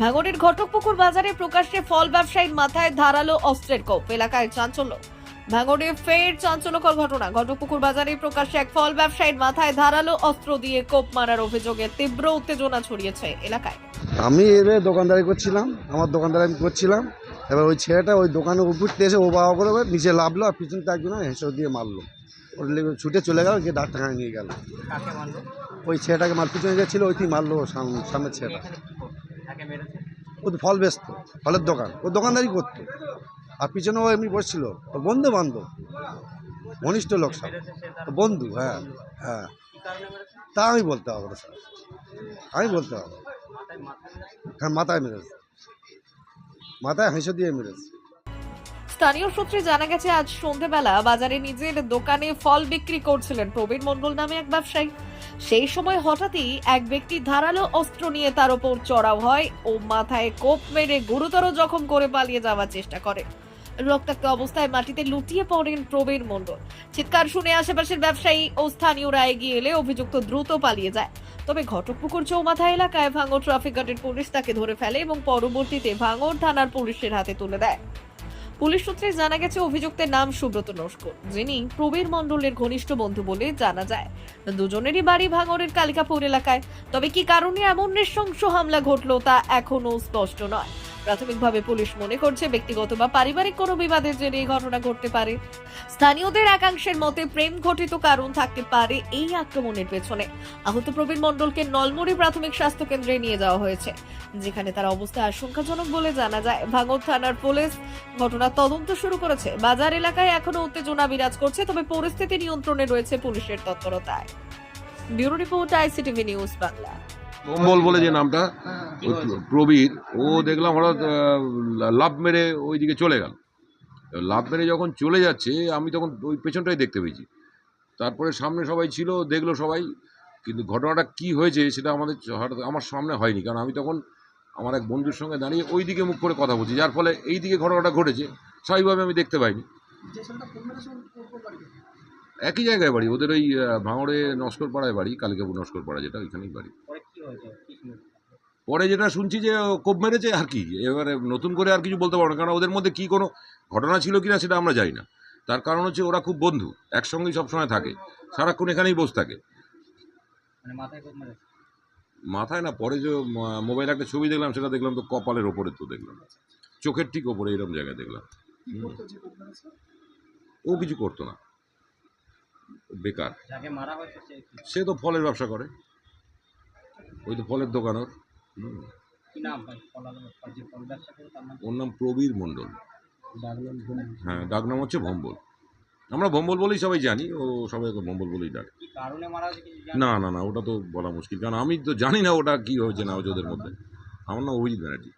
ভাঙড়ের ঘটকপুকুর বাজারে প্রকাশ্যে ফল ব্যবসায়ীর মাথায় ধারালো অস্ত্রের কোপ এলাকায় চাঞ্চল্য। ভাঙড়ে ফের চাঞ্চল্যকর ঘটনা। ঘটকপুকুর বাজারে প্রকাশ্যে এক ফল ব্যবসায়ীর মাথায় ধারালো অস্ত্র দিয়ে কোপ মারার অভিযোগে তীব্র উত্তেজনা ছড়িয়েছে এলাকায়। আমি এবার দোকানদারি করছিলাম আমার দোকানদারি আমি করছিলাম। এবার ওই ছেলেটা ওই দোকানের উপরতে এসে ও বাবা করে নিচে লাভলো আর পিছন থেকে একজন হেসে দিয়ে মারলো। ওর লেগে ছুটে চলে গেল গিয়ে ডাক্তারখানায় নিয়ে গেল। ওই ছেলেটাকে মার পিছনে গেছিল ওইটি মারলো সাম- সামনের ছেলেটা। ও তো ফল বেচত ফলের দোকান। ও দোকানদারি করতো। আর পিছনেও এমনি বসছিল। ওর বন্ধু বান্ধব। ঘনিষ্ঠ লোক সব। বন্ধু হ্যাঁ হ্যাঁ। তা আমি বলতে হবে না স্যার। আমি বলতে পারব মেরেছে? হ্যাঁ মাথায় মেরেছে। মাথায় হেঁসে দিয়ে মেরেছে। স্থানীয় সূত্রে জানা গেছে, আজ সন্ধেবেলা বাজারে নিজের দোকানে ফল বিক্রি করছিলেন প্রবীণ মণ্ডল নামে এক ব্যবসায়ী। সেই সময় হঠাৎই এক ব্যক্তি ধারালো অস্ত্র নিয়ে তার ওপর চড়াও হয় ও মাথায় কোপ মেরে গুরুতর জখম করে পালিয়ে যাওয়ার চেষ্টা করে। রক্তাক্ত অবস্থায় মাটিতে লুটিয়ে পড়েন প্রবীণ মণ্ডল। চিৎকার শুনে আশেপাশের ব্যবসায়ী ও স্থানীয়রা এগিয়ে এলে অভিযুক্ত দ্রুত পালিয়ে যায়। তবে ঘটকপুকুর চৌমাথা এলাকায় ভাঙড় ট্রাফিক গার্ডের পুলিশ তাকে ধরে ফেলে এবং পরবর্তীতে ভাঙড় থানার পুলিশের হাতে তুলে দেয়। পুলিশ সূত্রে জানা গেছে, অভিযুক্তের নাম সুব্রত নস্কর, যিনি প্রবীর মণ্ডলের ঘনিষ্ঠ বন্ধু বলে জানা যায়। দুজনেরই বাড়ি ভাঙরের কালিকাপুর এলাকায়। তবে কি কারণে এমন নৃশংস হামলা ঘটল তা এখনও স্পষ্ট নয়। প্রাথমিকভাবে পুলিশ মনে করছে ব্যক্তিগত বা পারিবারিক কোনো বিবাদের জেরে এই ঘটনা ঘটতে পারে। স্থানীয়দের একাংশের মতে প্রেম ঘটিত কারণ থাকতে পারে এই আক্রমণের পেছনে। আহত প্রবীণ মণ্ডলকে নলমুড়ি প্রাথমিক স্বাস্থ্য কেন্দ্রে নিয়ে যাওয়া হয়েছে, যেখানে তার অবস্থা আশঙ্কাজনক বলে জানা যায়। ভাঙড় থানার পুলিশ ঘটনার তদন্ত শুরু করেছে। বাজার এলাকায় এখনও উত্তেজনা বিরাজ করছে, তবে পরিস্থিতি নিয়ন্ত্রণে রয়েছে পুলিশের তৎপরতায়। Bureau report ICTV news Bangla. কম্বল বলে যে নামটা প্রবীর ও দেখলাম হঠাৎ লাভ মেরে ওইদিকে চলে গেল। লাভ মেরে যখন চলে যাচ্ছে আমি তখন ওই পেছনটাই দেখতে পেয়েছি। তারপরে সামনে সবাই ছিল দেখল সবাই কিন্তু ঘটনাটা কি হয়েছে সেটা আমাদের হঠাৎ আমার সামনে হয়নি। কারণ আমি তখন আমার এক বন্ধুর সঙ্গে দাঁড়িয়ে ওই দিকে মুখ করে কথা বলছি যার ফলে এই দিকে ঘটনাটা ঘটেছে স্বাভাবিকভাবে আমি দেখতে পাইনি। একই জায়গায় বাড়ি ওদের ওই ভাঙড়ে নস্কর পাড়ায় বাড়ি কালিকাপুর নস্কর পাড়া যেটা ওইখানেই বাড়ি। পরে যেটা শুনছি যে কোপ মেরেছে আর কি? এবারে নতুন করে আর কিছু বলতে পারব না কারণ ওদের মধ্যে কি কোনো ঘটনা ছিল কিনা সেটা আমরা জানি না। তার কারণ হচ্ছে ওরা খুব বন্ধু একসঙ্গেই সবসময় থাকে সারাক্ষণ এখানেই বসে থাকে। মানে মাথায় না পরে যে মোবাইলে একটা ছবি দেখলাম সেটা দেখলাম তো কপালের ওপরে তো দেখলাম। চোখের ঠিক ওপরে এরকম জায়গায় দেখলাম। ও কিছু করতো না। বেকার। সে তো ফলের ব্যবসা করে। ওই তো ফলের দোকান ওর ওর নাম প্রবীর মণ্ডল। হ্যাঁ ডাক নাম হচ্ছে ভম্বল। আমরা ভম্বল বলেই সবাই জানি ও সবাই ওকে ভম্বল বলেই ডাকে? না না না ওটা তো বলা মুশকিল। কারণ আমি তো জানি না ওটা কি হয়েছে না হয়েছে ওদের মধ্যে। আমার নাম অভিজিৎ ব্যানার্জি।